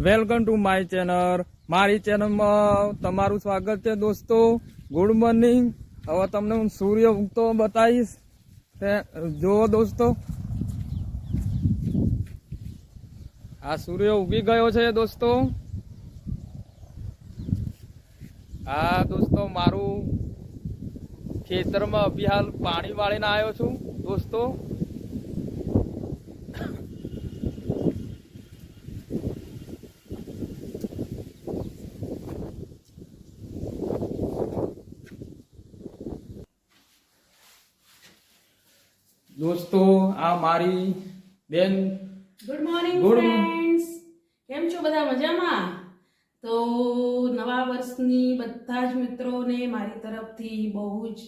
Welcome to my channel. મારી ચેનલમાં તમારું સ્વાગત છે દોસ્તો. Good morning. હવે તમને હું સૂર્ય ઉગતો બતાવીશ. જુઓ દોસ્તો. આ સૂર્ય ઉગી ગયો છે દોસ્તો. આ દોસ્તો, મારું ખેતરમાં અભિહાલ પાણી વાળીને આવ્યો છું દોસ્તો. દોસ્તો આ મારી બેન. ગુડ મોર્નિંગ ફ્રેન્ડ્સ કેમ છો બધા મજામાં? તો નવા વર્ષની બધા જ મિત્રોને મારી તરફથી બહુ જ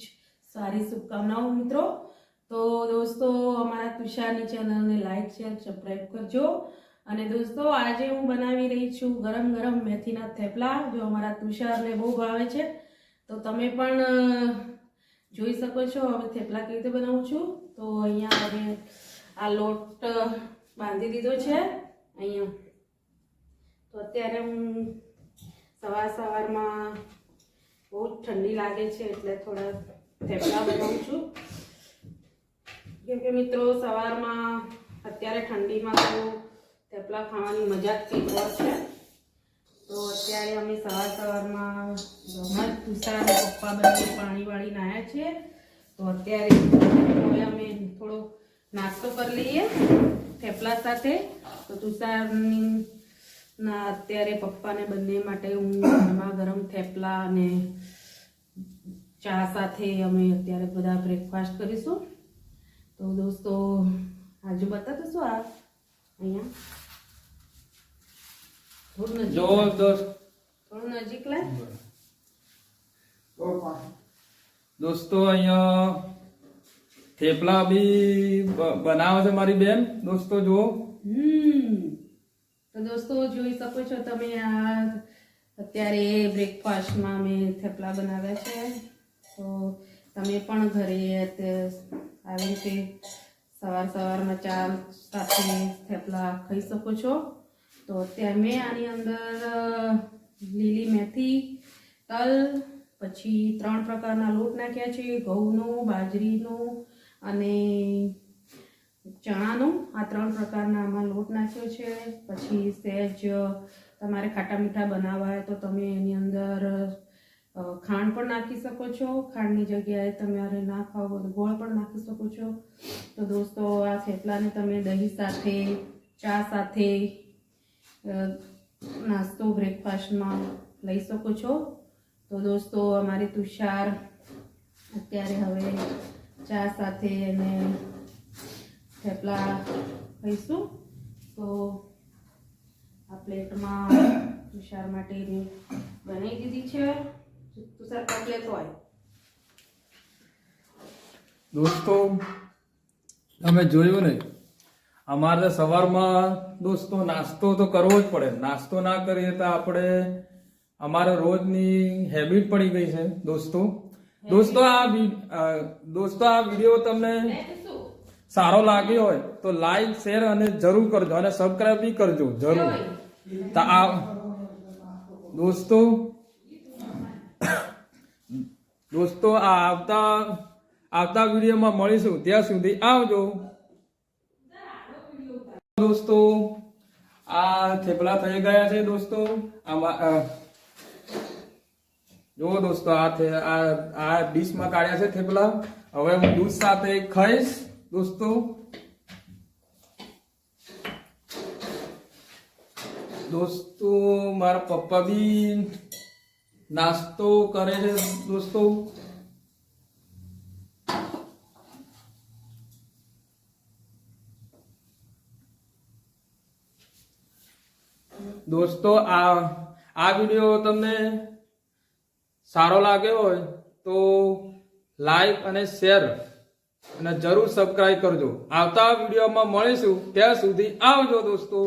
સારી શુભકામનાઓ મિત્રો. તો દોસ્તો અમારા તુષારની ચેનલને લાઈક શેર સબસ્ક્રાઈબ કરજો. અને દોસ્તો આજે હું બનાવી રહી છું ગરમ ગરમ મેથીના થેપલા જો અમારા તુષારને બહુ ભાવે છે. તો તમે પણ જોઈ શકો છો. હવે થેપલા કેવી રીતે બનાવું છું? તો અહીંયા હવે આ લોટ બાંધી દીધો છે અહીંયા. તો અત્યારે હું સવાર સવારમાં બહુ જ ઠંડી લાગે છે એટલે થોડા થેપલા બનાવું છું. કેમ કે મિત્રો સવારમાં અત્યારે ઠંડીમાં તો થેપલા ખાવાની મજા જ કંઈક ઓર છે. તો અત્યારે અમે સવાર સવારમાં ગમત અને પપ્પા બંને પાણી વાળી આવ્યા છે. તો અત્યારે નાસ્તો કરી લઈએ થેપલા સાથે. તો તુષારની ના અત્યારે પપ્પાને બંને માટે હું ગરમા ગરમ થેપલા અને ચા સાથે અમે અત્યારે બધા બ્રેકફાસ્ટ કરીશું. તો દોસ્તો આજુ બતાતો શું આ અહીંયા. થોડું નજીક થોડું નજીક લાય. દોસ્તો અહીંયા થેપલા બી બનાવે છે મારી બેન, દોસ્તો જુઓ. તો દોસ્તો જોઈ શકો છો તમે આ અત્યારે બ્રેકફાસ્ટમાં મેં થેપલા બનાવ્યા છે. તો તમે પણ ઘરે આવી રીતે સવાર સવારમાં ચા સાથે થેપલા ખાઈ શકો છો. તો અત્યારે મેં આની અંદર લીલી મેથી, તલ, પછી ત્રણ પ્રકારના લોટ નાખ્યા છે. ઘઉંનો, બાજરીનો અને ચણાનો આ ત્રણ પ્રકારના આમાં લોટ નાખ્યો છે. પછી સહેજ તમારે ખાટા મીઠા બનાવવા હોય તો તમે એની અંદર ખાંડ પણ નાખી શકો છો. ખાંડની જગ્યાએ તમારે ના ખાવ તો ગોળ પણ નાખી શકો છો. તો દોસ્તો, આ થેપલાને તમે દહીં સાથે, ચા સાથે નાસ્તો, બ્રેકફાસ્ટમાં લઈ શકો છો. તો દોસ્તો, અમારી તુષાર અત્યારે હવે ચા સાથે એને થેપલા ખાઈશું. તો આ પ્લેટમાં તુષાર માટે મેં બનાવી દીધી છે. તુષાર કપ હોય દોસ્તો, તમે જોયું ને, અમારે સવારમાં દોસ્તો નાસ્તો તો કરવો જ પડે. નાસ્તો ના કરીએ તો આપણે, અમારે રોજની હેબિટ પડી ગઈ છે દોસ્તો. દોસ્તો આ દોસ્તો આ વીડિયો તમને સારો લાગ્યો હોય તો લાઈક શેર અને જરૂર કરજો અને સબસ્ક્રાઈબ બી કરજો જરૂર. તો આ દોસ્તો દોસ્તો આ આવતા આવતા વિડીયોમાં મળીશું. ત્યાં સુધી આવજો. દોસ્તો આ થેપલા થઈ ગયા છે દોસ્તો. અ, જુઓ દોસ્તો, આ આ આ ડીશમાં કાઢ્યા છે થેપલા. હવે હું દૂધ સાથે ખાઈશ, દોસ્તો. દોસ્તો, મારા પપ્પા બી નાસ્તો કરે છે, દોસ્તો. દોસ્તો, આ આ વીડિયો તમને સારો લાગ્યો હોય તો લાઈક અને શેર અને જરૂર સબસ્ક્રાઈબ કરજો. આવતા વિડીયોમાં મળીશું. ત્યાં સુધી આવજો દોસ્તો.